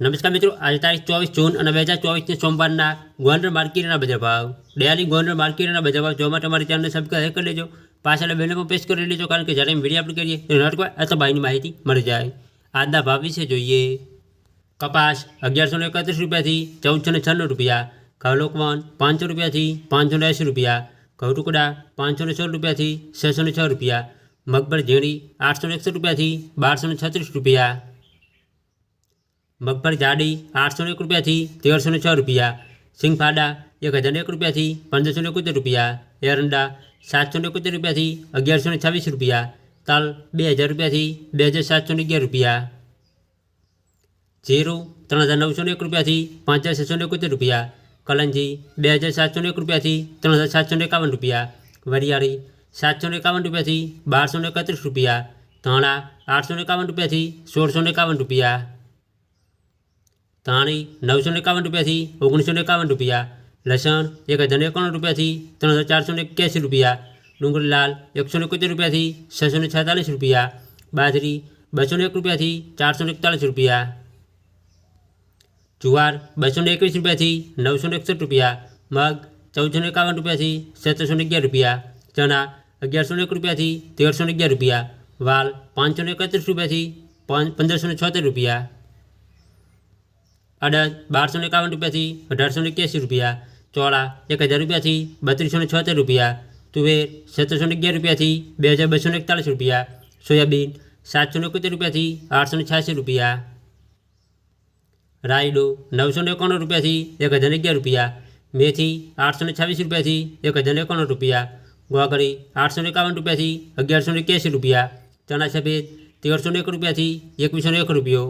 નમસ્કાર મિત્રો આજે તારીખ ચોવીસ જૂન અને બે હજાર ચોવીસની સોમવારના ગોંડલ માર્કેટના બજાર ભાવ ડેલી ગોંડલ માર્કેટના બજાર ભાવ જોવા માટે અમારી ચેનલને સબસ્ક્રાઈબ કરી લેજો પાછળ બેને પણ પેશ કરી લેજો કારણ કે જ્યારે અમે વિડીયો અપલોડ કરીએ તો નોટ કોઈ અથવા ભાઈની માહિતી મળી જાય આજના ભાવ વિશે જોઈએ કપાસ અગિયારસો ને એકત્રીસ રૂપિયાથી ચૌદસો ને છન્નું રૂપિયા ઘઉં લોકવન પાંચસો રૂપિયાથી પાંચસો ને એંસી રૂપિયા ઘઉં ટુકડા પાંચસો ને સોળ રૂપિયાથી છસો ને છ રૂપિયા મગફળી ઝીણી આઠસો ને એકસઠ રૂપિયાથી બારસો ને છત્રીસ રૂપિયા મગફળી જાડી આઠસો ને એક રૂપિયાથી તેરસો ને છ રૂપિયા સિંગફાડા એક હજાર ને એક રૂપિયાથી પંદરસો ને એકોતેર રૂપિયા એરંડા સાતસો ને એકોતેર રૂપિયાથી અગિયારસો ને છવ્વીસ રૂપિયા તલ બે હજાર રૂપિયાથી બે હજાર સાતસો ને અગિયાર રૂપિયા જીરું ત્રણ હજાર નવસો ને એક રૂપિયાથી પાંચ હજાર છસો ને એકોતેર રૂપિયા કલંજી બે હજાર સાતસો ને એક રૂપિયાથી ત્રણ હજાર સાતસો ને એકાવન રૂપિયા વરિયાળી સાતસો ને એકાવન રૂપિયાથી બારસો ને એકત્રીસ રૂપિયા ધાણા આઠસો ને એકાવન રૂપિયાથી સોળસો ને એકાવન રૂપિયા ધાણી નવસો ને એકાવન રૂપિયાથી ઓગણીસો ને એકાવન રૂપિયા લસણ એક હજાર ને એકાણું રૂપિયાથી ત્રણ હજાર ચારસો ને એક્યાસી રૂપિયા ડુંગળી લાલ એકસો ને એકોતેર રૂપિયાથી છસો ને છેતાલીસ રૂપિયા બાજરી બસો ને એક રૂપિયાથી ચારસો ને એકતાલીસ રૂપિયા જુવાર બસો ને એકવીસ રૂપિયાથી નવસો ને એકસઠ રૂપિયા મગ ચૌદસો ને એકાવન રૂપિયાથી સત્તરસો ને અગિયાર રૂપિયા ચણા અગિયારસો ને એક રૂપિયાથી તેરસો ને અગિયાર રૂપિયા વાલ પાંચસો ને એકત્રીસ રૂપિયાથી પં- પંદરસો ને છોતેર રૂપિયા અડદ બારસો ને એકાવન રૂપિયાથી અઢારસો ને એક્યાસી રૂપિયા ચોળા એક હજાર રૂપિયાથી બત્રીસો ને છોતેર રૂપિયા તુવેર સત્તરસો ને અગિયાર રૂપિયાથી બે હજાર બસો ને એકતાલીસ રૂપિયા સોયાબીન સાતસો ને એકોતેર રૂપિયાથી આઠસો ને છ્યાસી રૂપિયા રાયડો નવસો ને એકાણું રૂપિયાથી એક હજાર ને અગિયાર રૂપિયા મેથી આઠસો ને છવ્વીસ રૂપિયાથી એક હજાર ને એકાણું રૂપિયા ગોગળી આઠસો ને એકાવન રૂપિયાથી અગિયારસો ને એક્યાસી રૂપિયા ચણા સફેદ તેરસો ને એક રૂપિયાથી એકવીસો ને એક રૂપિયો